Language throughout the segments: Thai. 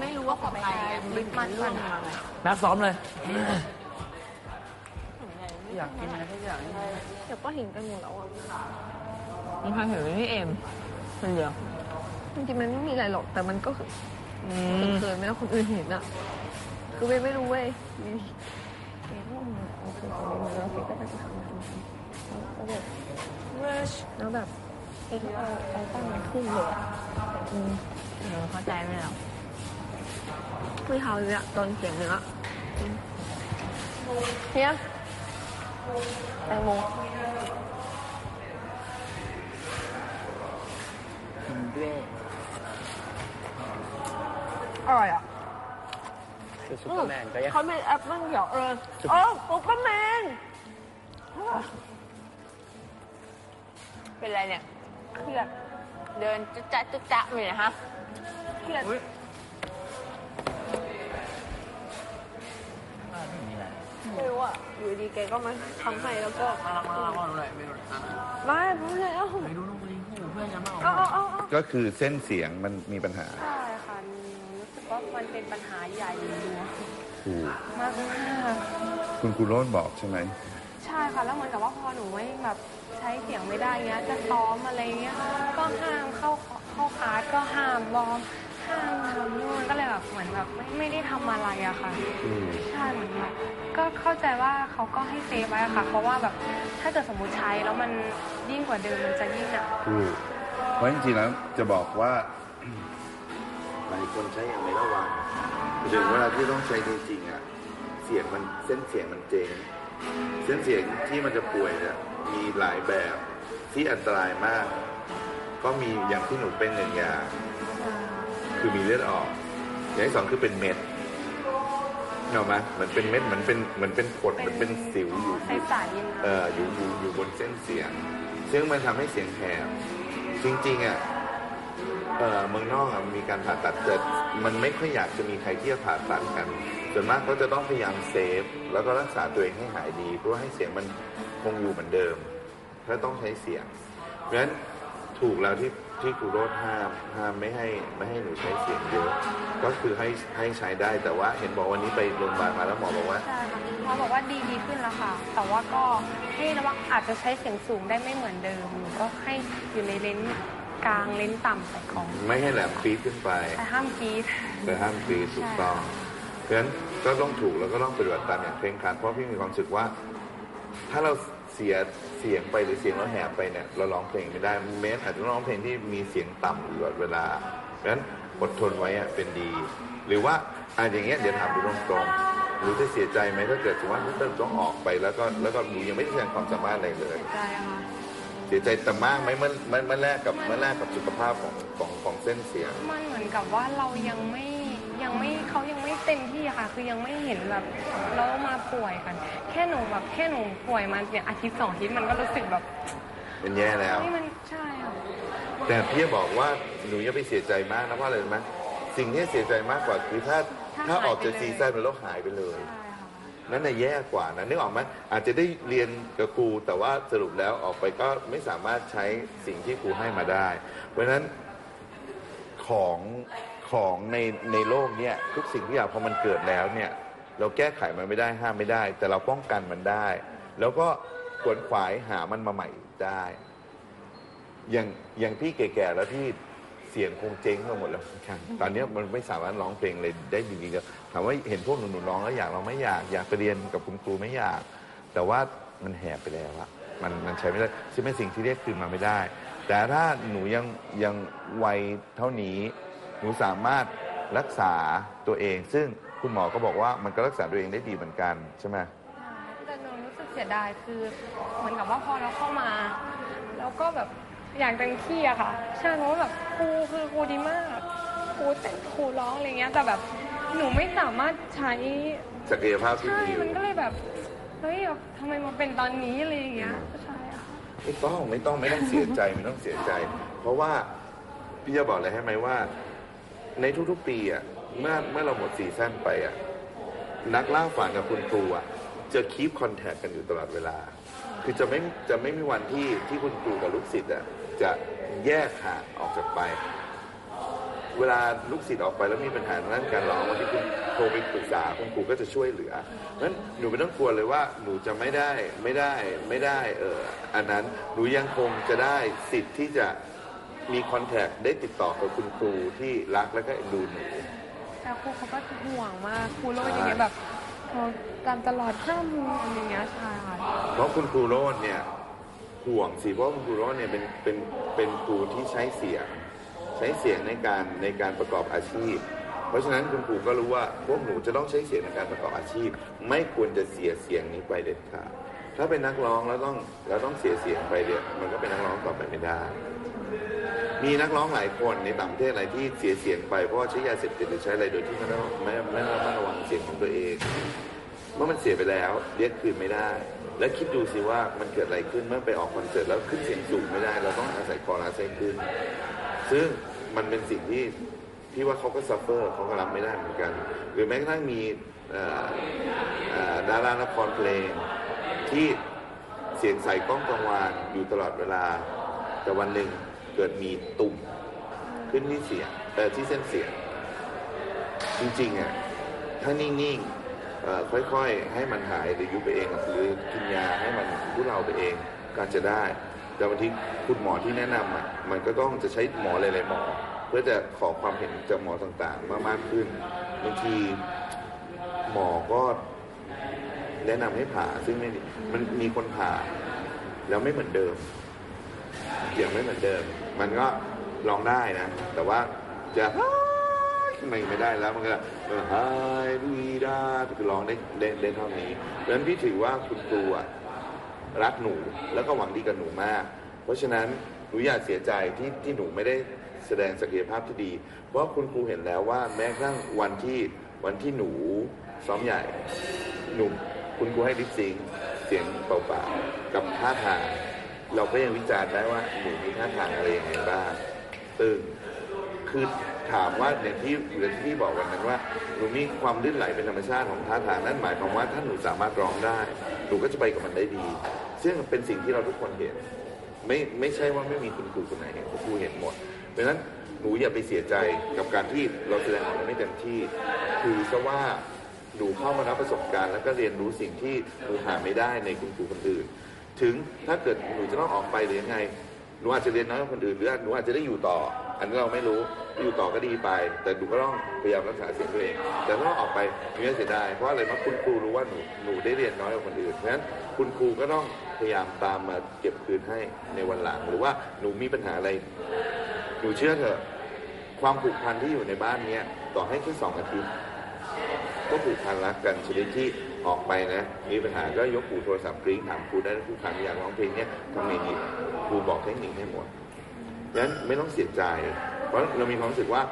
ไม่รู้ว่าของใครลิปมันร่วงมาไงแม็กซ้อมเลย อยากกินอะไรทุกอย่างเดี๋ยวก็เห็นกันหมดแล้วอะมันพันถึงพี่เอ็มคนเดียวจริงๆมันไม่มีอะไรหรอกแต่มันก็อืมเขินๆไม่แล้วคนอื่นเห็นอะ คือเว้ยไม่รู้เว้ยมีแกก็มาเอาคือคนนี้มาแล้วแกก็จะทำงานแล้วแบบแล้วแบบไอ้ที่เอาเอาตั้งมันขึ้นเลยอะอืมหนูเข้าใจไม่แล้ว ไม่เท้าเลยอะตอนเสียงเนื้อเนี่ยแตงโมกินด้วยอร่อยอะคือซุปเปอร์แมนก็ยังเขาเป็นแอปเปิ้ลเขียวเออเออซุปเปอร์แมนเป็นไรเนี่ยเครียดเดินจุ๊จ๊ะจุ๊จ๊ะอยู่นะฮะเครียด ไม่รู้อะ อยู่ดีแกก็มาทำให้แล้วก็มาละมาละมาหน่อยไม่รู้อะม่พูดแล้วไม่รู้ต้องไปหูเพื่อนยังไม่ออกเอาอาเอาเอาก็คือเส้นเสียงมันมีปัญหาใช่ค่ะรู้สึกว่ามันเป็นปัญหาใหญ่อยู่ถูกมากมากคุณครูโรนบอกใช่ไหมใช่ค่ะ แล้วเหมือนกับว่าพอหนูไม่แบบใช้เสียงไม่ได้เงี้ย จะซ้อมอะไรเงี้ย ก็ห้ามเข้าเข้าคลาสก็ห้ามวอร์มห้ามทำนู่นก็เลยแบบเหมือนแบบไม่ไม่ได้ทำอะไรอะค่ะ อืม ใช่เหมือนแบบ ก็เข้าใจว่าเขาก็ให้เซฟไว้อะค่ะ เพราะว่าแบบถ้าเกิดสมมติใช้แล้วมันยิ่งกว่าเดิมมันจะยิ่งหนัก ถูกเพราะจริงๆแล้วจะบอกว่า หลายคนใช้อย่างไม่ระวังถึงเวลาที่ต้องใช้จริงๆอะ เสียงมันเส้นเสียงมันเจงเส้นเสียงที่มันจะป่วยเนี่ยมีหลายแบบที่อันตรายมาก ก็มีอย่างที่หนูเป็นหนึ่งอย่าง คือมีเลือดออก อย่างที่สองคือเป็นเม็ด เห็นไหมเหมือนเป็นเม็ดเหมือนเป็นเหมือนเป็นผดเหมือนเป็นสิวอยู่ใสๆยังไงเอ่ออยู่อยู่อยู่บนเส้นเสียง ซึ่งมันทำให้เสียงแหบจริงๆอะเอ่อเมืองนอกอะมีการผ่าตัดแต่มันไม่ค่อยอยากจะมีใครที่จะผ่าตัดกัน ส่วนมากเขาจะต้องพยายามเซฟ แล้วก็รักษาตัวเองให้หายดีเพื่อให้เสียงมันคงอยู่เหมือนเดิมถ้าต้องใช้เสียงเพราะฉะนั้นถูกแล้วที่ ที่ครูโรดห้ามห้ามไม่ให้ไม่ให้หนูใช้เสียงเยอะ ก็คือให้ให้ใช้ได้แต่ว่าเห็นบอกวันนี้ไปโรงพยาบาลมาแล้วหมอบอกว่า ใช่ค่ะหมอบอกว่าดีดีขึ้นแล้วค่ะ แต่ว่าก็ให้ระวังอาจจะใช้เสียงสูงได้ไม่เหมือนเดิมหนูก็ให้อยู่ในเลนส์กลางเลนส์ต่ำไปของไม่ให้แหลมปี๊ดขึ้นไปแต่ห้ามกรีด แต่ห้ามตีถูกต้องเพราะฉะนั้นก็ต้องถูกแล้วก็ต้องปฏิบัติตามอย่างเคร่งครัดเพราะพี่มีความรู้สึกว่า ถ้าเรา เสียเสียงไปหรือเสียงเราแหบไปเนี่ยเราร้องเพลงไม่ได้เมสอาจจะต้องร้องเพลงที่มีเสียงต่ำอยู่ตลอดเวลาเพราะฉะนั้นอดทนไว้อะเป็นดี หรือว่าอะอย่างเงี้ยเดี๋ยวถามดูตรงๆหนูจะเสียใจไหมถ้าเกิดสมมติว่าถ้าเกิดต้องออกไปแล้วก็แล้วก็หนูยังไม่ได้แสดงความสามารถอะไรเลยใจอะค่ะเสียใจแต่มากไหมเมื่อเมื่อเมื่อแรกกับเมื่อแรกกับสุขภาพของของของเส้นเสียงมันเหมือนกับว่าเรายังไม่ ยังไม่เขายังไม่เต็มที่อะค่ะ คือยังไม่เห็นแบบเรามาป่วยกันแค่หนูแบบแค่หนูป่วยมาเนี่ยอาทิตย์สองอาทิตย์มันก็รู้สึกแบบเป็นแย่แล้ว นี่มันใช่ค่ะแต่พี่จะบอกว่าหนูอย่าไปเสียใจมากนะเพราะอะไรรู้ไหมสิ่งที่เสียใจมากกว่าคือถ้าถ้าออกจากซีซั่นแล้วหายไปเลย ใช่ค่ะนั่นน่ะแย่กว่านะนึกออกไหมอาจจะได้เรียนกับครูแต่ว่าสรุปแล้วออกไปก็ไม่สามารถใช้สิ่งที่ครูให้มาได้ เพราะฉะนั้นของ ของในในโลกเนี่ยทุกสิ่งทุกอย่างพอมันเกิดแล้วเนี่ยเราแก้ไขมันไม่ได้ห้ามไม่ได้ แต่เราป้องกันมันได้ แล้วก็ขวนขวายหามันมาใหม่ได้ อย่างอย่างพี่แก่ๆแล้วที่เสียงคงเจ๊งไปหมดแล้วครับตอนนี้มันไม่สามารถร้องเพลงเลยได้จริงๆจะถามว่าเห็นพวกหนูๆร้องแล้วอยากเราไม่อยากอยากไปเรียนกับคุณครูไม่อยาก แต่ว่ามันแหบไปแล้วอะมันมันใช้ไม่ได้ซึ่งเป็นสิ่งที่เรียกคืนมาไม่ได้ แต่ถ้าหนูยังยังวัยเท่านี้ หนูสามารถรักษาตัวเอง ซึ่งคุณหมอก็บอกว่ามันก็รักษาตัวเองได้ดีเหมือนกันใช่ไหมแต่หนูรู้สึกเสียดายคือเหมือนกับว่าพอเราเข้ามา แล้วก็แบบอย่างเต็มที่อะค่ะใช่เพราะว่าแบบครูคือครูดีมากครูเต้นครูร้องอะไรเงี้ย แต่แบบหนูไม่สามารถใช้ศักยภาพที่ใช่มีอยู่มันก็เลยแบบเฮ้ยแบบทำไมมาเป็นตอนนี้อะไรอย่างเงี้ยใช่ค่ะ ไม่ต้องไม่ต้องไม่ต้องเสียใจไม่ต้องเสียใจ เพราะว่าพี่จะบอกเลยให้ไหมว่า ในทุกๆปีอะเมื่อเมื่อเราหมดซีซั่นไปอะนักล่าฝันกับคุณครูอะจะคีปคอนแทคกันอยู่ตลอดเวลา คือจะไม่จะไม่มีวันที่ที่คุณครูกับลูกศิษย์อะจะแยกห่างออกจากไป เวลาลูกศิษย์ออกไปแล้วมีปัญหาด้านการร้องวันที่คุณโทรไปปรึกษาคุณครูก็จะช่วยเหลือนั้นหนูไม่ต้องกลัวเลยว่าหนูจะไม่ได้ไม่ได้ไม่ได้เอออันนั้นหนูยังคงจะได้สิทธิ์ที่จะ มีคอนแทคได้ติดต่อกับคุณครูที่รักและก็เอ็นดูหนู แต่ครูเขาก็ห่วงมากครูโลดอย่างเงี้ยแบบโทรกันตลอดห้ามอย่างเงี้ยใช่ค่ะเพราะคุณครูโรดเนี่ยห่วงสิเพราะคุณครูโรดเนี่ยเป็นเป็นเป็นครูที่ใช้เสียง ใช้เสียงในการในการประกอบอาชีพ เพราะฉะนั้นคุณครูก็รู้ว่าพวกหนูจะต้องใช้เสียงในการประกอบอาชีพ ไม่ควรจะเสียเสียงนี้ไปเด็ดขาด ถ้าเป็นนักร้องแล้วต้องแล้วต้องเสียเสียงไปเดี๋ยวมันก็เป็นนักร้องต่อไปไม่ได้ มีนักร้องหลายคนในต่างประเทศอะไรที่เสียเสียงไปเพราะใช้ยาเสพติดหรือใช้อะไรโดยที่ไม่ได้ไม่ไม่ระมัดระวังเสียงของตัวเองเมื่อมันเสียไปแล้วเรียกคืนไม่ได้ แล้วคิดดูสิว่ามันเกิดอะไรขึ้นเมื่อไปออกคอนเสิร์ตแล้วขึ้นเสียงสูงไม่ได้ เราต้องอาศัยคอร์ลาเซนขึ้น ซึ่งมันเป็นสิ่งที่พี่ว่าเขาก็ซัฟเฟอร์เขาก็รับไม่ได้เหมือนกัน หรือแม้กระทั่งมีดาราละครเพลง ที่เสียงใส่กล้องกังวานอยู่ตลอดเวลา แต่วันหนึ่งเกิดมีตุ่มขึ้นที่เสียงเออที่เส้นเสียง จริงๆอะถ้านิ่งๆค่อยๆ ให้มันหายหรือยุบไปเองหรือกินยาให้มันทุเลาไปเองก็จะได้ แต่บางทีคุณหมอที่แนะนำอะมันก็ต้องจะใช้หมอหลายๆหมอ เพื่อจะขอความเห็นจากหมอต่างๆ มากๆขึ้นบางทีหมอก็ แนะนำให้ผ่าซึ่งไม่มันมีคนผ่า แล้วไม่เหมือนเดิมเสียงไม่เหมือนเดิม มันก็ลองได้นะ แต่ว่าจะไม่ไม่ได้แล้วมันก็เออไฮดีดาคือร้องได้ได้ได้เท่านี้เพราะฉะนั้นพี่ถือว่าคุณครูรักหนูแล้วก็หวังดีกับหนูมาก เพราะฉะนั้นหนูอย่าเสียใจที่ที่หนูไม่ได้แสดงศักยภาพที่ดี เพราะคุณครูเห็นแล้วว่าแม้กระทั่งวันที่วันที่หนูซ้อมใหญ่หนุ่ม คุณครูให้ลิปซิงเสียงเปล่าๆกับท่าทางเราก็ยังวิจารณ์ได้ว่าหนูมีท่าทางอะไรยังไงบ้างซึ่งคือถามว่าอย่างที่อย่างที่บอกวันนั้นว่าหนูมีความลื่นไหลเป็นธรรมชาติของท่าทางนั่นหมายความว่าถ้าหนูสามารถร้องได้หนูก็จะไปกับมันได้ดี ซึ่งเป็นสิ่งที่เราทุกคนเห็น ไม่ไม่ใช่ว่าไม่มีคุณครูคนไหนเห็นคุณครูเห็นหมดเพราะฉะนั้นหนูอย่าไปเสียใจกับการที่เราแสดงออกไม่เต็มที่ คือซะว่า หนูเข้ามารับประสบการณ์แล้วก็เรียนรู้สิ่งที่หนูหาไม่ได้ในคุณครูคนอื่น ถึงถ้าเกิดหนูจะต้องออกไปหรือยังไงหนูอาจจะเรียนน้อยกว่าคนอื่นหรือหนูอาจจะได้อยู่ต่อ อันนี้เราไม่รู้อยู่ต่อก็ดีไป แต่หนูก็ต้องพยายามรักษาเสียงตัวเอง แต่ถ้าออกไปหนูจะเสียดายเพราะอะไรเพราะคุณครูรู้ว่าหนูหนูได้เรียนน้อยกว่าคนอื่นเพราะฉะนั้นคุณครูก็ต้องพยายามตามมาเก็บคืนให้ในวันหลัง หรือว่าหนูมีปัญหาอะไรหนูเชื่อเถอะความผูกพันที่อยู่ในบ้านเนี้ยต่อให้แค่สองอาทิตย์ ก็ผูกพันรักกันชนิดที่ออกไปนะ มีปัญหาก็ยกหูโทรศัพท์กริ้งถามครูได้ทุกครั้งอยากร้องเพลงเนี้ยทำไงดีครูบอกเทคนิคให้หมดดังนั้นไม่ต้องเสียใจ เพราะเรามีความรู้สึกว่า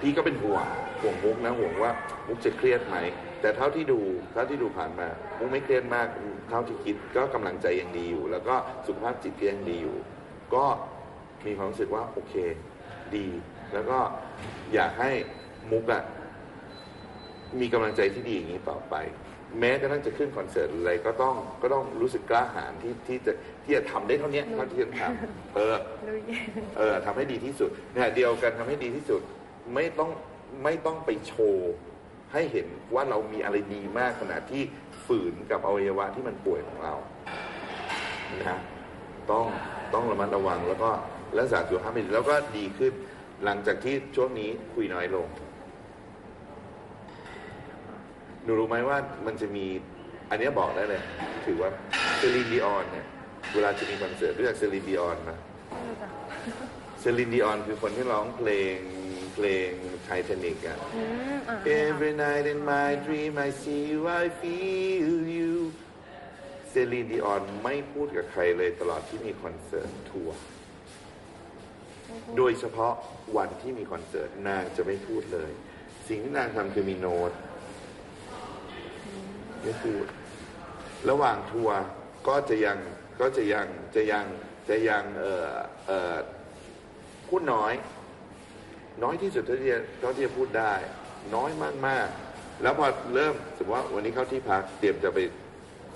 พี่ก็เป็นห่วงห่วงมุกนะห่วงว่ามุกจะเครียดไหมแต่เท่าที่ดูเท่าที่ดูผ่านมามุกไม่เครียดมากเท่าที่คิดก็กำลังใจยังดีอยู่ แล้วก็สุขภาพจิตก็ยังดีอยู่ ก็มีความรู้สึกว่าโอเค ดี แล้วก็อยากให้มุกอะ มีกำลังใจที่ดีอย่างนี้ต่อไป แม้กระทั่งจะขึ้นคอนเสิร์ตหรืออะไรก็ต้องก็ต้องรู้สึกกล้าหาญที่ที่จะที่จะทำได้เท่านี้เท่าที่จะทำเออลุยเออทำให้ดีที่สุดเนี่ยเดียวกันทำให้ดีที่สุดไม่ต้องไม่ต้องไปโชว์ให้เห็นว่าเรามีอะไรดีมากขนาดที่ฝืนกับอวัยวะที่มันป่วยของเรานะต้องต้องระมัดระวังแล้วก็รักษาสุขภาพให้ดีแล้วก็ดีขึ้นหลังจากที่ช่วงนี้คุยน้อยลง หนูรู้ไหมว่ามันจะมี อันเนี้ยบอกได้เลย ถือว่าเซลีนดิออนเนี่ยเวลาจะมีคอนเสิร์ตรู้จักเซลีนดิออนไหมรู้จักเซลินดิออนคือคนที่ร้องเพลงเพลงไททานิกอะ อืมอ่า Every night in my dream I see you I feel you เซลินดิออนไม่พูดกับใครเลยตลอดที่มีคอนเสิร์ตทัวร์ โดยเฉพาะวันที่มีคอนเสิร์ตนางจะไม่พูดเลย สิ่งที่นางทำคือมีโน้ต ไม่พูด ระหว่างทัวร์ก็จะยังก็จะยังจะยังจะยังเออเออพูดน้อย น้อยที่สุดเท่าที่เท่าที่จะพูดได้ น้อยมากๆแล้วพอเริ่มสมมติว่าวันนี้เข้าที่พักเตรียมจะไป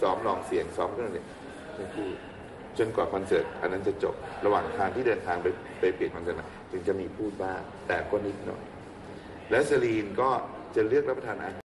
ซ้อมลองเสียงซ้อมเครื่องเนี่ยไม่พูดจนกว่าคอนเสิร์ตอันนั้นจะจบระหว่างทางที่เดินทางไปไปเปลี่ยนคอนเสิร์ตนะถึงจะมีพูดบ้างแต่ก็นิดหน่อย และสลีนก็จะเลือกรับประทานอาหาร